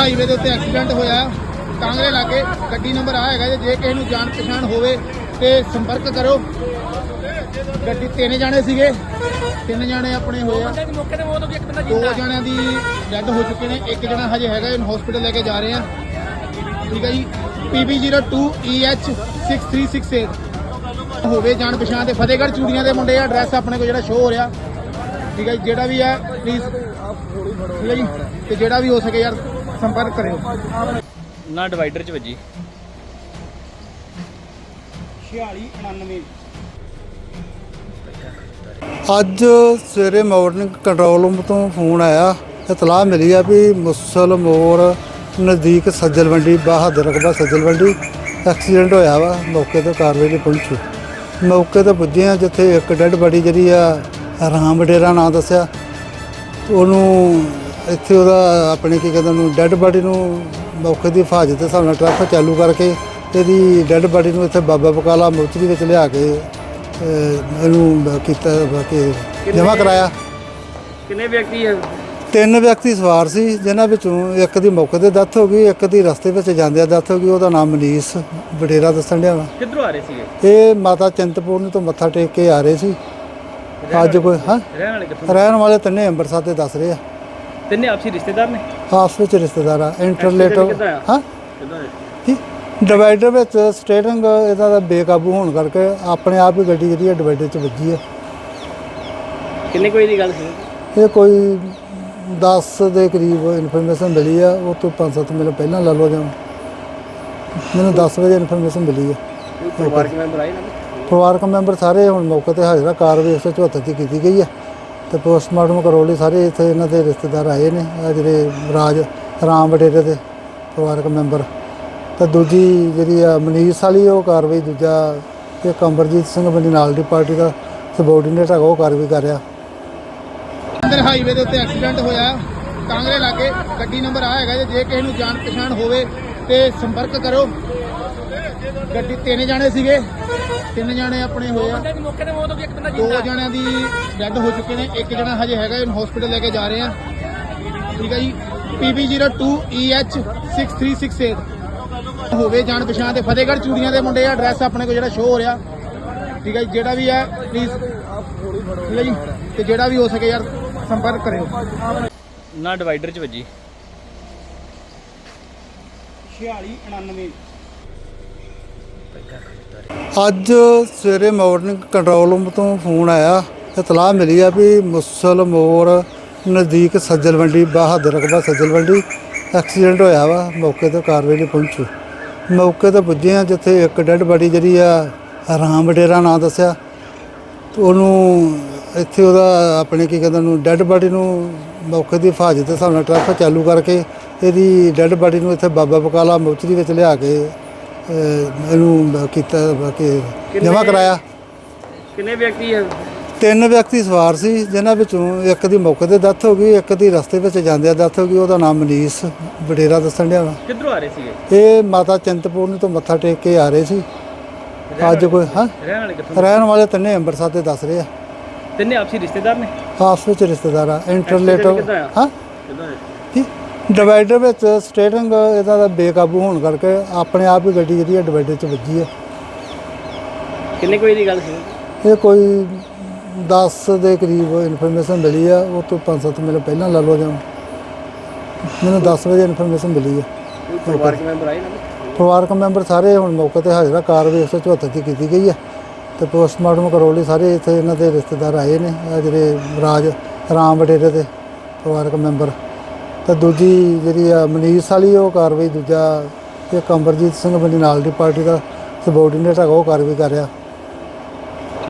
Highway ਦੇ ਉੱਤੇ accident ਹੋਇਆ ਕਾਂਗਰੇ ਲਾਗੇ ਗੱਡੀ ਨੰਬਰ ਆ ਹੈਗਾ ਜੇ ਜੇ ਕਿਸੇ ਨੂੰ ਜਾਣ ਪਛਾਣ ਹੋਵੇ ਤੇ ਸੰਪਰਕ ਕਰੋ। ਗੱਡੀ ਤਿੰਨ ਜਾਣੇ ਸੀਗੇ। ਤਿੰਨ ਜਾਣੇ ਆਪਣੇ ਹੋਏ ਆ। ਦੋ ਜਣਿਆਂ ਦੀ ਡੈਡ ਹੋ ਚੁੱਕੇ ਨੇ। ਇੱਕ ਜਣਾ ਹਜੇ ਹੈਗਾ ਇਹਨੂੰ ਹਸਪੀਟਲ ਲੈ ਕੇ ਜਾ ਰਹੇ ਆ। ਠੀਕ ਹੈ ਜੀ। PB02EH6368 ਹੋਵੇ ਜਾਣ ਪਛਾਣ ਤੇ ਫਤਿਹਗੜ੍ਹ ਚੂੜੀਆਂ ਦੇ ਮੁੰਡੇ ਆ ਐਡਰੈਸ ਆਪਣੇ ਕੋਲ ਜਿਹੜਾ ਸ਼ੋਅ ਹੋ ਰਿਹਾ। ਠੀਕ ਹੈ ਜੀ ਜਿਹੜਾ ਵੀ ਹੈ ਪਲੀਜ਼ ਠੀਕ ਹੈ ਜੀ ਤੇ ਜਿਹੜਾ ਵੀ ਹੋ ਸਕੇ ਯਾਰ। ਸੰਪਰਕ ਕਰਿਓ। ਨਾ ਡਿਵਾਈਡਰ ਚ ਵੱਜੀ। 4699 ਅੱਜ ਸਵੇਰੇ ਮਾਰਨਿੰਗ ਕੰਟਰੋਲ ਰੂਮ ਤੋਂ ਫੋਨ ਆਇਆ ਇਤਲਾਹ ਮਿਲੀ ਆ ਵੀ ਮੁਸਲ ਮੋੜ ਨਜ਼ਦੀਕ ਸੱਜਲ ਮੰਡੀ ਬਹਾਦਰ ਰਕਬਾ ਸੱਜਲ ਮੰਡੀ ਐਕਸੀਡੈਂਟ ਹੋਇਆ ਵਾ ਮੌਕੇ ਤੇ ਕਾਰਵਾਈ ਲਈ ਪਹੁੰਚੀ। ਮੌਕੇ ਤੇ ਪੁੱਜੇ ਆ ਜਿੱਥੇ ਇੱਕ ਡੈੱਡ ਬਾਡੀ ਜਿਹੜੀ ਆ ਰਾਮ ਡੇਰਾ ਨਾਂ ਦੱਸਿਆ। ਉਹਨੂੰ ਇੱਥੇ ਉਹਦਾ ਆਪਣੇ ਕੀ ਕਹਿੰਦੇ ਉਹਨੂੰ ਡੈੱਡ ਬਾਡੀ ਨੂੰ ਮੌਕੇ ਦੀ ਹਿਫਾਜ਼ਤ ਦੇ ਹਿਸਾਬ ਨਾਲ ਟ੍ਰੈਫਿਕ ਚਾਲੂ ਕਰਕੇ ਇਹਦੀ ਡੈੱਡ ਬਾਡੀ ਨੂੰ ਇੱਥੇ ਬਾਬਾ ਬਕਾਲਾ ਮੋਚਰੀ ਵਿੱਚ ਲਿਆ ਕੇ ਇਹਨੂੰ ਕੀਤਾ ਬਾਕੀ ਜਮ੍ਹਾਂ ਕਰਾਇਆ। ਕਿੰਨੇ ਵਿਅਕਤੀ ਹੈ? ਤਿੰਨ ਵਿਅਕਤੀ ਸਵਾਰ ਸੀ ਜਿਨ੍ਹਾਂ ਵਿੱਚੋਂ ਇੱਕ ਦੀ ਮੌਕੇ ਤੇ ਡੈਥ ਹੋ ਗਈ ਇੱਕ ਦੀ ਰਸਤੇ ਵਿੱਚ ਜਾਂਦਿਆਂ ਡੈਥ ਹੋ ਗਈ ਉਹਦਾ ਨਾਮ ਮਨੀਸ਼ ਵਡੇਰਾ ਦੱਸਣ ਡਿਆ ਵਾ। ਕਿੱਧਰੋਂ ਆ ਰਹੇ ਸੀਗੇ? ਇਹ ਮਾਤਾ ਚਿੰਤਪੂਰਨੀ ਤੋਂ ਮੱਥਾ ਟੇਕ ਕੇ ਆ ਰਹੇ ਸੀ। ਅੱਜ ਕੋਈ ਹਾਂ ਰਹਿਣ ਵਾਲੇ ਕਿੱਥੋਂ ਰਹਿਣ ਵਾਲੇ ਤਿੰਨੇ ਅੰਮ੍ਰਿਤਸਰ ਦੇ ਦੱਸ ਰਹੇ ਆ। ਤਿੰਨੇ ਆਪਸੀ ਰਿਸ਼ਤੇਦਾਰ ਨੇ? ਆਪਸ ਵਿੱਚ ਰਿਸ਼ਤੇਦਾਰ ਆ ਇੰਟਰਲੇਟ Accident ਕਿੱਦਾਂ ਆ? ਹਾਂ? ਕਿੱਦਾਂ ਕੀ ਡਿਵਾਈਡਰ ਵਿੱਚ ਸਟੇਰਿੰਗ ਇਹਦਾ ਦਾ ਬੇਕਾਬੂ ਹੋਣ ਕਰਕੇ ਆਪਣੇ ਆਪ ਹੀ ਗੱਡੀ ਜਿਹੜੀ ਹੈ ਡਿਵਾਈਡਰ 'ਚ ਵੱਜੀ ਹੈ ਕਿੰਨੇ ਕੋਈ ਦੀ ਗੱਲ ਸੀ? ਇਹ ਕੋਈ 10 ਦੇ ਕਰੀਬ ਇਨਫੋਰਮੇਸ਼ਨ ਮਿਲੀ ਆ ਉਹ ਤੋਂ 5-7 ਮਿੰਟ ਪਹਿਲਾਂ ਲਾ ਲਓ ਜਾਂ ਮੈਨੂੰ 10 ਵਜੇ ਇਨਫੋਰਮੇਸ਼ਨ ਮਿਲੀ ਹੈ ਪਰਿਵਾਰਕ ਮੈਂਬਰ ਆਏ ਨਾ? ਪਰਿਵਾਰਕ ਮੈਂਬਰ ਸਾਰੇ ਹੁਣ ਮੌਕੇ ਤੇ ਹਾਜ਼ਰ ਆ ਕਾਰਵਾਈ 174 ਦੀ ਕੀਤੀ ਗਈ ਹੈ ਤੇ ਪੋਸਟਮਾਰਟਮ ਕਰਵਾਉਣ ਲਈ। ਸਾਰੇ ਇੱਥੇ ਇਹਨਾਂ ਦੇ ਰਿਸ਼ਤੇਦਾਰ ਆਏ ਨੇ, ਆ ਜਿਹੜੇ ਰਾਜ ਰਾਮ ਬਟੇਰੇ ਦੇ ਪਰਿਵਾਰਕ ਮੈਂਬਰ ਤੇ ਦੂਜੀ ਜਿਹੜੀ ਆ ਮਨੀਸ਼ ਵਾਲੀ, ਉਹ ਕਾਰਵਾਈ ਦੂਜਾ ਤੇ ਕੰਬਰਜੀਤ ਸਿੰਘ ਬੰਦੀ ਨਾਲ ਦੀ ਪਾਰਟੀ ਦਾ ਸਬੋਰਡੀਨੇਟ ਹੈਗਾ, ਉਹ ਕਾਰਵਾਈ ਕਰ ਰਿਹਾ। ਅੰਦਰ ਹਾਈਵੇ ਦੇ ਉੱਤੇ ਐਕਸੀਡੈਂਟ ਹੋਇਆ। ਕਾਂਗਰੇ ਲਾਗੇ ਗੱਡੀ ਨੰਬਰ ਆ ਹੈਗਾ, ਜੇ ਜੇ ਕਿਸੇ ਨੂੰ ਜਾਣ ਪਛਾਣ ਹੋਵੇ ਤੇ ਸੰਪਰਕ ਕਰੋ ਗੱਡੀ ਤਿੰਨ ਜਾਣੇ ਸੀਗੇ। ਤਿੰਨ ਜਾਣੇ ਆਪਣੇ ਹੋਏ ਆ। ਮੌਕੇ ਤੇ ਮੌਤ ਹੋ ਗਈ ਇੱਕ ਬੰਦਾ ਦੋ ਜਣਿਆਂ ਦੀ ਡੈਡ ਹੋ ਚੁੱਕੇ ਨੇ ਇੱਕ ਜਣਾ ਹਜੇ ਹੈਗਾ ਇਹਨੂੰ ਹਸਪੀਟਲ ਲੈ ਕੇ ਜਾ ਰਹੇ ਆ। ਠੀਕ ਹੈ ਜੀ। PB02EH6368 ਹੋਵੇ ਜਾਣ ਪਛਾਣ ਤੇ ਫਤਿਹਗੜ੍ਹ ਚੂੜੀਆਂ ਦੇ ਮੁੰਡੇ ਆ ਐਡਰੈਸ ਆਪਣੇ ਕੋਲ ਜਿਹੜਾ ਸ਼ੋਅ ਹੋ ਰਿਹਾ। ਠੀਕ ਹੈ ਜੀ ਜਿਹੜਾ ਵੀ ਹੈ ਪਲੀਜ਼ ਠੀਕ ਹੈ ਜੀ ਤੇ ਜਿਹੜਾ ਵੀ ਹੋ ਸਕੇ ਯਾਰ ਸੰਪਰਕ ਕਰਿਓ। ਨਾ ਡਿਵਾਈਡਰ ਚ ਵੱਜੀ। 4699 ਅੱਜ ਸਵੇਰੇ ਮਾਰਨਿੰਗ ਕੰਟਰੋਲ ਰੂਮ ਤੋਂ ਫੋਨ ਆਇਆ, ਇਤਲਾਹ ਮਿਲੀ ਆ ਵੀ ਮੁਸਲ ਮੋੜ ਨਜ਼ਦੀਕ ਸੱਜਲ ਮੰਡੀ ਬਹਾਦਰ ਰਕਬਾ ਸੱਜਲ ਮੰਡੀ ਐਕਸੀਡੈਂਟ ਹੋਇਆ ਵਾ, ਮੌਕੇ ਤੇ ਕਾਰਵਾਈ ਲਈ ਪਹੁੰਚੀ। ਮੌਕੇ ਤੇ ਪੁੱਜੇ ਆ, ਜਿੱਥੇ ਇੱਕ ਡੈੱਡ ਬਾਡੀ ਜਿਹੜੀ ਆ, ਰਾਮ ਡੇਰਾ ਨਾਂ ਦੱਸਿਆ। ਉਹਨੂੰ ਇੱਥੇ ਉਹਦਾ ਆਪਣੇ ਕੀ ਕਹਿੰਦੇ ਉਹਨੂੰ ਡੈੱਡ ਬੋਡੀ ਨੂੰ ਮੌਕੇ ਦੀ ਹਿਫਾਜ਼ਤ ਦੇ ਹਿਸਾਬ ਨਾਲ ਟਰੱਕ ਚਾਲੂ ਕਰਕੇ ਇਹਦੀ ਡੈੱਡ ਬੋਡੀ ਨੂੰ ਇੱਥੇ ਬਾਬਾ ਬਕਾਲਾ ਮੋਚਰੀ ਵਿੱਚ ਲਿਆ ਕੇ ਇਹਨੂੰ ਕੀਤਾ ਬਾਕੀ ਜਮ੍ਹਾਂ ਕਰਾਇਆ। ਕਿੰਨੇ ਵਿਅਕਤੀ ਹੈ ਤਿੰਨ ਵਿਅਕਤੀ ਸਵਾਰ ਸੀ ਜਿਨ੍ਹਾਂ ਵਿੱਚੋਂ ਇੱਕ ਦੀ ਮੌਕੇ ਤੇ ਡੈਥ ਹੋ ਗਈ ਇੱਕ ਦੀ ਰਸਤੇ ਵਿੱਚ ਜਾਂਦਿਆਂ ਡੈਥ ਹੋ ਗਈ ਉਹਦਾ ਨਾਮ ਮਨੀਸ਼ ਵਡੇਰਾ ਦੱਸਣ ਡਿਆ ਵਾ। ਕਿੱਧਰੋਂ ਆ ਰਹੇ ਸੀਗੇ? ਇਹ ਮਾਤਾ ਚਿੰਤਪੂਰਨੀ ਤੋਂ ਮੱਥਾ ਟੇਕ ਕੇ ਆ ਰਹੇ ਸੀ। ਅੱਜ ਕੋਈ ਹਾਂ? ਰਹਿਣ ਵਾਲੇ ਕਿੱਥੋਂ? ਰਹਿਣ ਵਾਲੇ ਤਿੰਨੇ ਅੰਮ੍ਰਿਤਸਰ ਦੇ ਦੱਸ ਰਹੇ ਆ। ਤਿੰਨੇ ਆਪਸੀ ਰਿਸ਼ਤੇਦਾਰ ਨੇ? ਆਪਸ ਵਿੱਚ ਰਿਸ਼ਤੇਦਾਰ ਆ ਇੰਟਰਲੇਟ Accident ਕਿੱਦਾਂ ਆ? ਹਾਂ? ਕਿੱਦਾਂ ਕੀ? ਡਿਵਾਈਡਰ ਵਿੱਚ ਸਟੇਰਿੰਗ ਇਹਦਾ ਦਾ ਬੇਕਾਬੂ ਹੋਣ ਕਰਕੇ ਆਪਣੇ ਆਪ ਹੀ ਗੱਡੀ ਜਿਹੜੀ ਹੈ ਡਿਵਾਈਡਰ 'ਚ ਵੱਜੀ ਹੈ ਕਿੰਨੇ ਕੋਈ ਦੀ ਗੱਲ ਸੀ? ਇਹ ਕੋਈ 10 ਦੇ ਕਰੀਬ ਇਨਫੋਰਮੇਸ਼ਨ ਮਿਲੀ ਆ ਉਹ ਤੋਂ 5-7 ਮਿੰਟ ਪਹਿਲਾਂ ਲਾ ਲਓ ਜਾਂ ਮੈਨੂੰ 10 ਵਜੇ ਇਨਫੋਰਮੇਸ਼ਨ ਮਿਲੀ ਹੈ ਪਰਿਵਾਰਕ ਮੈਂਬਰ ਆਏ ਨਾ? ਪਰਿਵਾਰਕ ਮੈਂਬਰ ਸਾਰੇ ਹੁਣ ਮੌਕੇ ਤੇ ਹਾਜ਼ਰ ਆ ਕਾਰਵਾਈ 174 ਦੀ ਕੀਤੀ ਗਈ ਹੈ ਤੇ ਪੋਸਟਮਾਰਟਮ ਕਰਵਾਉਣ ਲਈ ਸਾਰੇ ਇੱਥੇ ਇਹਨਾਂ ਦੇ ਰਿਸ਼ਤੇਦਾਰ ਆਏ ਨੇ ਆ ਜਿਹੜੇ ਰਾਜ ਰਾਮ ਵਡੇਰੇ ਦੇ ਪਰਿਵਾਰਕ ਮੈਂਬਰ। ਤੇ ਦੂਜੀ ਜਿਹੜੀ ਆ ਮਨੀਸ਼ ਵਾਲੀ, ਉਹ ਕਾਰਵਾਈ ਦੂਜਾ ਤੇ ਕੰਬਰਜੀਤ ਸਿੰਘ ਬੰਦੀ ਨਾਲ ਦੀ ਪਾਰਟੀ ਦਾ ਸਬੋਰਡੀਨੇਟ ਹੈਗਾ, ਉਹ ਕਾਰਵਾਈ ਕਰ ਰਿਹਾ।